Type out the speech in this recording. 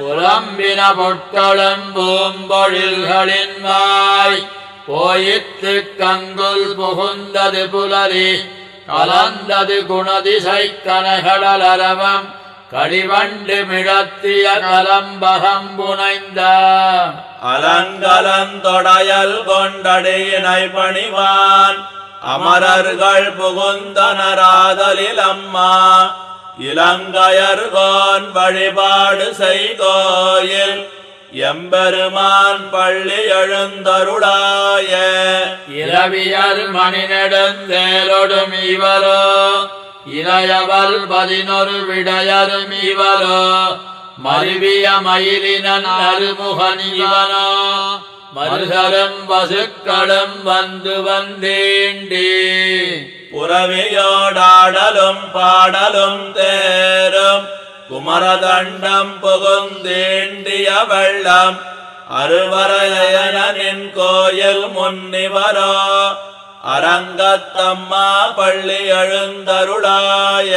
புலம்பின பொட்களும் பூம்பொழில்களின் வாய். போயிற்று கங்குல் புகுந்தது புலரி கலந்தது குணதிசை கனகடலரவம். கடிவண்டு மிழத்திய கலம்பகம் புனைந்த. அலங்கலந்தொடையல் கொண்டடியினை பணிவான் அமரர்கள் புகுந்தனராதலில் அம்மா. இலங்கையர்கோன் வழிபாடு செய்கோயில். எம்பெருமான் பள்ளி எழுந்தருளாய. இரவியல் மணி நெடுந்தேலொடும் இவரோ இளையவள் பதினொரு விடையரும் இவரோ மருவிய மயிலினன் அருமுகனிவனோ மருகரும் வசுக்களும் வந்து வந்தேண்டே. புறவியோடாடலும் பாடலும் தேரும் குமரதண்டம் புகுந்தேண்டிய வெள்ளம் அருவரையனின் கோயில் முன்னிவரோ அரங்கத்தம்மா பள்ளி எழுந்தருளாய